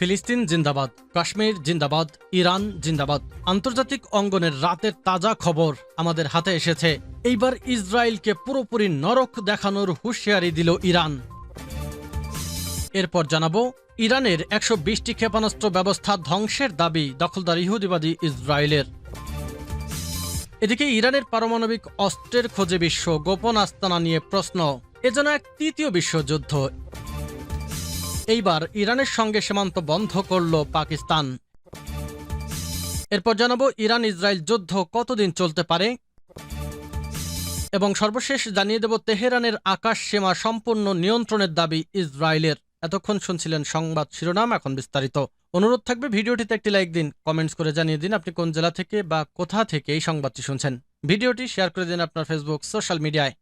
ফিলিস্তিন জিন্দাবাদ, কাশ্মীর জিন্দাবাদ, ইরান জিন্দাবাদ। আন্তর্জাতিক অঙ্গনের রাতের তাজা খবর আমাদের হাতে এসেছে। এইবার ইসরায়েলকে পুরোপুরি নরক দেখানোর হুঁশিয়ারি দিল ইরান। এরপর জানাব, ইরানের একশো বিশটি ক্ষেপণাস্ত্র ব্যবস্থা ধ্বংসের দাবি দখলদার ইহুদিবাদী ইসরায়েলের। এদিকে ইরানের পারমাণবিক অস্ত্রের খোঁজে বিশ্ব গোপন আস্তানা নিয়ে প্রশ্ন, এ যেন এক তৃতীয় বিশ্বযুদ্ধ। এইবার ইরানের সঙ্গে সীমান্ত বন্ধ করল পাকিস্তান। এরপর জানাব ইরান ইসরায়েল যুদ্ধ কতদিন চলতে পারে? এবং সর্বশেষ জানিয়ে দেব, তেহরানের আকাশ সীমা সম্পূর্ণ নিয়ন্ত্রণের দাবি ইসরায়েলের। এতক্ষণ শুনছিলেন সংবাদ শিরোনাম, এখন বিস্তারিত। অনুরোধ থাকবে, ভিডিওটিতে একটি লাইক দিন, কমেন্টস করে জানিয়ে দিন আপনি কোন জেলা থেকে বা কোথা থেকে এই সংবাদটি শুনছেন। ভিডিওটি শেয়ার করে দিন আপনার ফেসবুক, সোশ্যাল মিডিয়ায়।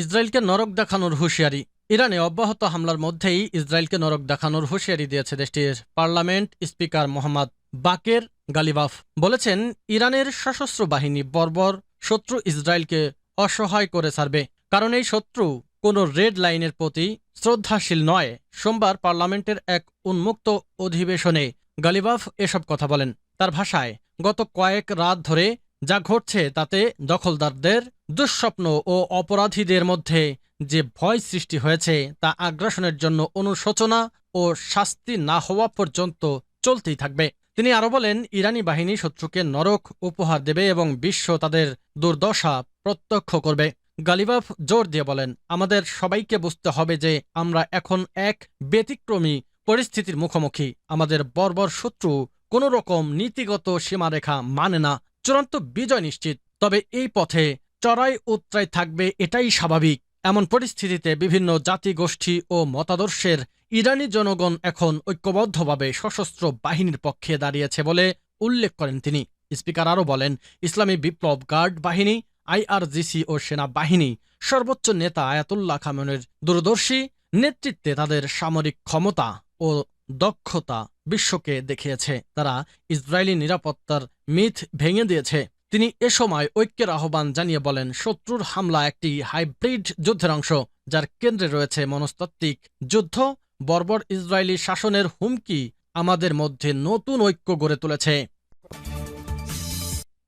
ইসরায়েলকে নরক দেখানোর হুঁশিয়ারি। ইরানে অব্যাহত হামলার মধ্যেই ইসরায়েলকে নরক দেখানোর হুঁশিয়ারি দিয়েছে দেশটির parliament speaker Mohammad Baqer Ghalibaf. বলেছেন, ইরানের সশস্ত্র বাহিনী বর্বর শত্রু ইসরায়েলকে অসহায় করে ছাড়বে। কারণ এই শত্রু কোনো রেড লাইনের প্রতি শ্রদ্ধাশীল নয়। সোমবার পার্লামেন্টের এক উন্মুক্ত অধিবেশনে গালিবাফ এসব কথা বলেন। তার ভাষায়, গত কয়েক রাত ধরে যা ঘটছে তাতে দখলদারদের দুঃস্বপ্ন ও অপরাধীদের মধ্যে যে ভয় সৃষ্টি হয়েছে তা আগ্রাসনের জন্য অনুশোচনা ও শাস্তি না হওয়া পর্যন্ত চলতেই থাকবে। তিনি আরও বলেন, ইরানি বাহিনী শত্রুকে নরক উপহার দেবে এবং বিশ্ব তাদের দুর্দশা প্রত্যক্ষ করবে। গালিবাফ জোর দিয়ে বলেন, আমাদের সবাইকে বুঝতে হবে যে আমরা এখন এক ব্যতিক্রমী পরিস্থিতির মুখোমুখি। আমাদের বর্বর শত্রু কোনো রকম নীতিগত সীমারেখা মানে না। চূড়ান্ত বিজয় নিশ্চিত, তবে এই পথে চড়াই উত্তরায় থাকবে এটাই স্বাভাবিক। এমন পরিস্থিতিতে বিভিন্ন জাতিগোষ্ঠী ও মতাদর্শের ইরানি জনগণ এখন ঐক্যবদ্ধভাবে সশস্ত্র বাহিনীর পক্ষে দাঁড়িয়েছে বলে উল্লেখ করেন তিনি। স্পিকার আরও বলেন, ইসলামী বিপ্লব গার্ড বাহিনী, আইআরজিসি ও সেনাবাহিনী, সর্বোচ্চ নেতা আয়াতুল্লাহ খামেনের দূরদর্শী, নেতৃত্বে তাদের সামরিক ক্ষমতা ও দক্ষতা বিশ্বকে দেখিয়েছে। তারা ইসরায়েলি নিরাপত্তার মিথ ভেঙে দিয়েছে। তিনি এ সময় ঐক্যের আহ্বান জানিয়ে বলেন, শত্রুর হামলা একটি হাইব্রিড যুদ্ধের অংশ, যার কেন্দ্রে রয়েছে মনস্তাত্ত্বিক যুদ্ধ। বর্বর ইসরায়েলি শাসনের হুমকি আমাদের মধ্যে নতুন ঐক্য গড়ে তুলেছে।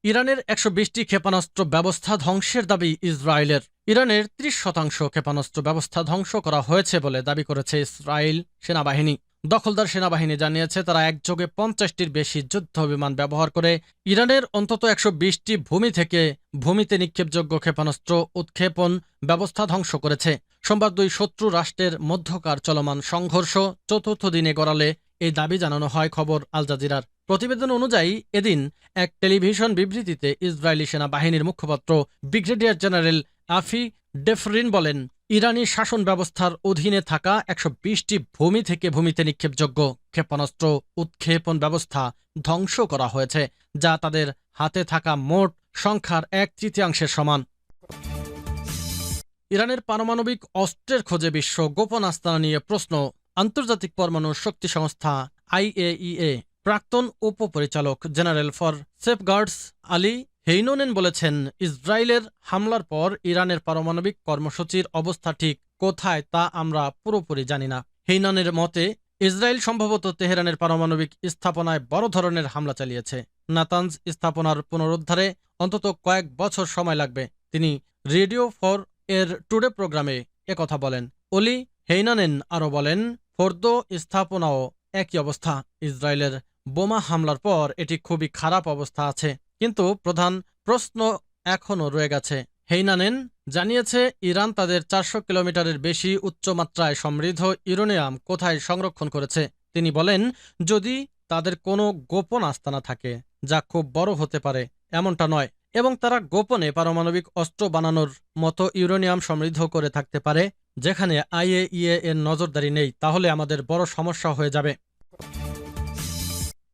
ইরানের একশো বিশটি ক্ষেপণাস্ত্র ব্যবস্থা ধ্বংসের দাবি ইসরায়েলের। ইরানের ত্রিশ শতাংশ ক্ষেপণাস্ত্র ব্যবস্থা ধ্বংস করা হয়েছে বলে দাবি করেছে ইসরায়েল সেনাবাহিনী। দখলদার সেনাবাহিনী জানিয়েছে, তারা একযোগে পঞ্চাশটির বেশি যুদ্ধ বিমান ব্যবহার করে ইরানের অন্তত একশো বিশটি ভূমি থেকে ভূমিতে নিক্ষেপযোগ্য ক্ষেপণাস্ত্র উৎক্ষেপণ ব্যবস্থা ধ্বংস করেছে। সোমবার দুই শত্রু রাষ্ট্রের মধ্যকার চলমান সংঘর্ষ চতুর্থ দিনে গড়ালে এই দাবি জানানো হয়, খবর আল জাজিরার। প্রতিবেদন অনুযায়ী, এদিন এক টেলিভিশন বিবৃতিতে ইসরায়েলি সেনাবাহিনীর মুখপাত্র ব্রিগেডিয়ার জেনারেল আফি ডেফরিন বলেন, ইরানি শাসন ব্যবস্থার অধীনে থাকা একশো বিশটি ভূমি থেকে ভূমিতে নিক্ষেপযোগ্য ক্ষেপণাস্ত্র উৎক্ষেপণ ব্যবস্থা ধ্বংস করা হয়েছে, যা তাদের হাতে থাকা মোট সংখ্যার এক তৃতীয়াংশের সমান। ইরানের পারমাণবিক অস্ত্রের খোঁজে বিশ্ব গোপন আস্তানা নিয়ে প্রশ্ন, আন্তর্জাতিক পরমাণু শক্তি সংস্থা আইএইএ প্রাক্তন উপপরিচালক general for safeguards Olli Heinonen বলেছেন, ইসরায়েলের হামলার পর ইরানের পারমাণবিক কর্মসূচির অবস্থা ঠিক কোথায় তা আমরা পুরোপুরি জানি না। হেইনানের মতে, ইসরায়েল সম্ভবত তেহরানের পারমাণবিক স্থাপনায় বড় ধরনের হামলা চালিয়েছে। নাতানজ স্থাপনার পুনরুদ্ধারে অন্তত কয়েক বছর সময় লাগবে, তিনি রেডিও ফর এর টুডে প্রোগ্রামে একথা বলেন। অলি হেইনানেন আরও বলেন, ফোর্দ স্থাপনাও একই অবস্থা। ইসরায়েলের বোমা হামলার পর এটি খুবই খারাপ অবস্থা আছে। কিন্তু প্রধান প্রশ্ন এখনও রয়ে গেছে। হেইনানেন জানিয়েছে, ইরান তাদের চারশো কিলোমিটারের বেশি উচ্চমাত্রায় সমৃদ্ধ ইউরেনিয়াম কোথায় সংরক্ষণ করেছে। তিনি বলেন, যদি তাদের কোনো গোপন আস্তানা থাকে, যা খুব বড় হতে পারে, এমনটা নয়। এবং তারা গোপনে পারমাণবিক অস্ত্র বানানোর মতো ইউরেনিয়াম সমৃদ্ধ করে থাকতে পারে, যেখানে আইএইএ এর নজরদারি নেই, তাহলে আমাদের বড় সমস্যা হয়ে যাবে।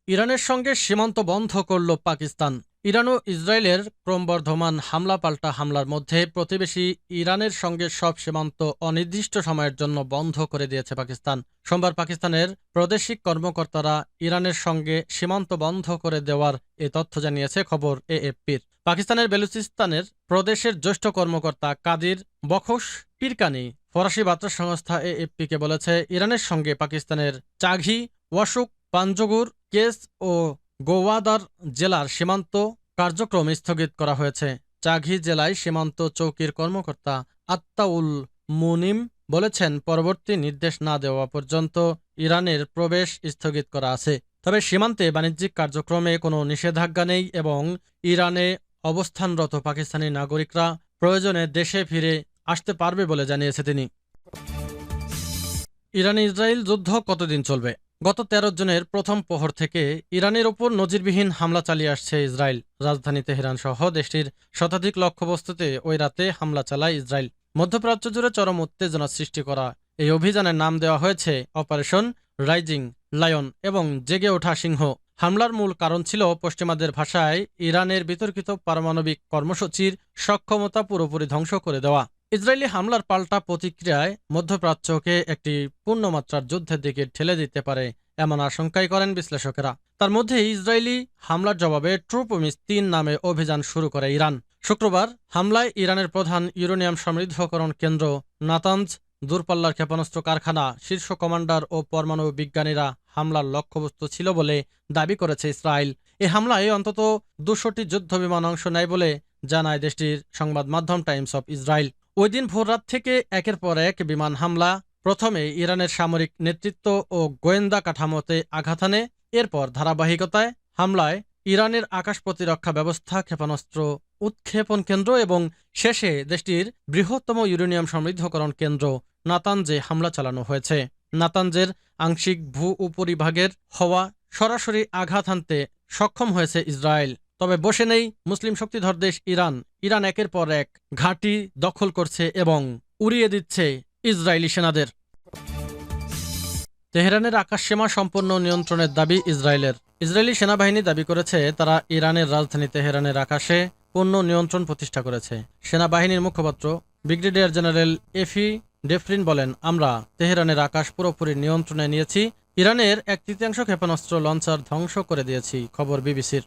ইরানের সঙ্গে সীমান্ত বন্ধ করল পাকিস্তান। ইরান ও ইসরায়েলের ক্রমবর্ধমান হামলা পাল্টা হামলার মধ্যে প্রতিবেশী ইরানের সঙ্গে সব সীমান্ত অনির্দিষ্ট সময়ের জন্য বন্ধ করে দিয়েছে পাকিস্তান। সোমবার পাকিস্তানের প্রাদেশিক কর্মকর্তারা ইরানের সঙ্গে সীমান্ত বন্ধ করে দেওয়ার এ তথ্য জানিয়েছে খবর এএফপির। পাকিস্তানের বেলুচিস্তানের প্রদেশের জ্যেষ্ঠ কর্মকর্তা কাদির বখশ পিরকানি ফরাসি বার্তা সংস্থা এএফপিকে বলেছে, ইরানের সঙ্গে পাকিস্তানের চাঘি, ওয়াসুক পাঞ্জগুর কেস ও গোয়াদার জেলার সীমান্ত কার্যক্রম স্থগিত করা হয়েছে। চাঘি জেলায় সীমান্ত চৌকির কর্মকর্তা আত্তাউল মুনিম বলেছেন, পরবর্তী নির্দেশ না দেওয়া পর্যন্ত ইরানের প্রবেশ স্থগিত করা আছে। তবে সীমান্তে বাণিজ্যিক কার্যক্রমে কোনো নিষেধাজ্ঞা নেই এবং ইরানে অবস্থানরত পাকিস্তানি নাগরিকরা প্রয়োজনে দেশে ফিরে আসতে পারবে বলে জানিয়েছে তিনি। ইরান ইসরায়েল যুদ্ধ কতদিন চলবে? গত তেরো জনের প্রথম প্রহর থেকে ইরানের ওপর নজিরবিহীন হামলা চালিয়ে আসছে ইসরায়েল। রাজধানী তেহরান সহ দেশটির শতাধিক লক্ষ্যবস্তুতে ওই রাতে হামলা চালায় ইসরায়েল। মধ্যপ্রাচ্য জুড়ে চরম উত্তেজনা সৃষ্টি করা। এই অভিযানের নাম দেওয়া হয়েছে অপারেশন রাইজিং লায়ন এবং জেগে ওঠা সিংহ। হামলার মূল কারণ ছিল পশ্চিমাদের ভাষায় ইরানের বিতর্কিত পারমাণবিক কর্মসূচির সক্ষমতা পুরোপুরি ধ্বংস করে দেওয়া। ইসরায়েলি হামলার পাল্টা প্রতিক্রিয়ায় মধ্যপ্রাচ্যকে একটি পূর্ণমাত্রার যুদ্ধের দিকে ঠেলে দিতে পারে এমন আশঙ্কাই করেন বিশ্লেষকেরা। তার মধ্যে ইসরায়েলি হামলার জবাবে ট্রুপমিস তিন নামে অভিযান শুরু করে ইরান। শুক্রবার হামলায় ইরানের প্রধান ইউরেনিয়াম সমৃদ্ধকরণ কেন্দ্র নাতানজ দূরপাল্লার ক্ষেপণাস্ত্র কারখানা, শীর্ষ কমান্ডার ও পরমাণু বিজ্ঞানীরা হামলার লক্ষ্যবস্তু ছিল বলে দাবি করেছে ইসরায়েল। এ হামলায় অন্তত দুশোটি যুদ্ধ বিমান অংশ নেয় বলে জানায় দেশটির সংবাদ মাধ্যম টাইমস অব ইসরায়েল। ওই দিন ভোররাত থেকে একের পর এক বিমান হামলা প্রথমে ইরানের সামরিক নেতৃত্ব ও গোয়েন্দা কাঠামোতে আঘাত আনে এরপর ধারাবাহিকতায় হামলায় ইরানের আকাশ প্রতিরক্ষা ব্যবস্থা, ক্ষেপণাস্ত্র উৎক্ষেপণ কেন্দ্র এবং শেষে দেশটির বৃহত্তম ইউরেনিয়াম সমৃদ্ধকরণ কেন্দ্র নাতানজে হামলা চালানো হয়েছে। নাতানজের আংশিক ভূ উপরিভাগের হওয়া সরাসরি আঘাত হানতে সক্ষম হয়েছে ইসরায়েল। তবে বসে নেই মুসলিম শক্তিধর দেশ ইরান। ইরান একের পর এক ঘাঁটি দখল করছে এবং উড়িয়ে দিচ্ছে ইসরায়েলি সেনাদের। তেহরানের আকাশসীমা সম্পূর্ণ নিয়ন্ত্রণের দাবি ইসরায়েলের। ইসরায়েলি সেনাবাহিনী দাবি করেছে, তারা ইরানের রাজধানী তেহরানের আকাশে পূর্ণ নিয়ন্ত্রণ প্রতিষ্ঠা করেছে। সেনাবাহিনীর মুখপাত্র, ব্রিগেডিয়ার জেনারেল এফি ডেফরিন বলেন, আমরা তেহরানের আকাশ পুরোপুরি নিয়ন্ত্রণে নিয়েছি। ইরানের এক তৃতীয়াংশ ক্ষেপণাস্ত্র লঞ্চার ধ্বংস করে দিয়েছি। খবর বিবিসির।